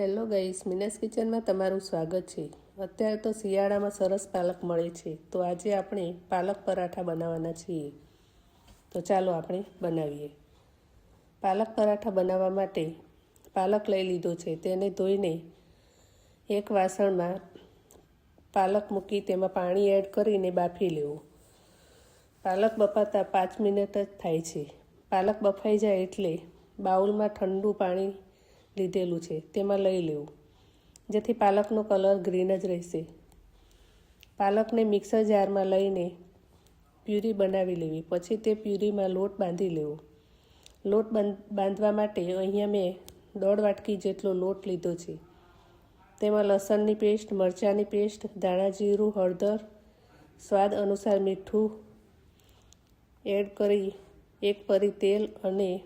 Hello guys મિનેસ કિચનમાં તમારું સ્વાગત છે. અત્યારે તો શિયાળામાં સરસ પાલક મળે છે. તો આજે આપણે પાલક પરાઠા બનાવવાના છીએ. તો ચાલો આપણે બનાવીએ. પાલક પરાઠા બનાવવા માટે પાલક લઈ લીધો છે. તેને ધોઈને એક વાસણમાં પાલક મૂકી તેમાં પાણી એડ કરીને બાફી લેવું. પાલક બફાતા પાંચ મિનિટ જ થાય છે. પાલક બફાઈ જાય એટલે બાઉલમાં ઠંડુ પાણી લીધેલું છે, તેમાં લઈ લેવું. જેથી પાલકનો કલર ગ્રીન જ રહેશે. પાલકને મિક્સર જારમાં લઈને પ્યુરી બનાવી લેવી. પછી તે પ્યુરીમાં લોટ બાંધી લેવો. લોટ બાંધવા માટે અહીંયા મેં દોઢ વાટકી જેટલો લોટ લીધો છે. તેમાં લસણની પેસ્ટ, મરચાંની પેસ્ટ, ધાણા જીરું, હળદર, સ્વાદ અનુસાર મીઠું એડ કરી, એક પરી તેલ અને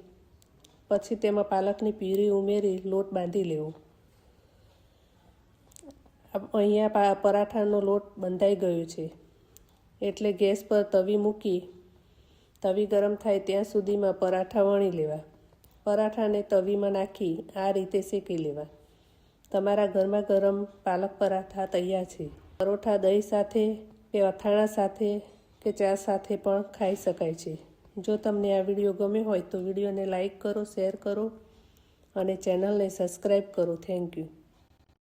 પછી તેમાં પાલકની પ્યુરી ઉમેરી લોટ બાંધી લેવો. અહીંયા પરાઠાનો લોટ બંધાઈ ગયો છે. એટલે ગેસ પર તવી મૂકી, તવી ગરમ થાય ત્યાં સુધીમાં પરાઠા વણી લેવા. પરાઠાને તવીમાં નાખી આ રીતે શેકી લેવા. તમારા ઘરમાં ગરમ પાલક પરાઠા તૈયાર છે. પરોઠા દહીં સાથે કે અથાણા સાથે કે ચા સાથે પણ ખાઈ શકાય છે. જો તમને આ વીડિયો ગમે હોય તો વિડીયોને લાઇક કરો, શેર કરો અને ચેનલને સબસ્ક્રાઈબ કરો. Thank you.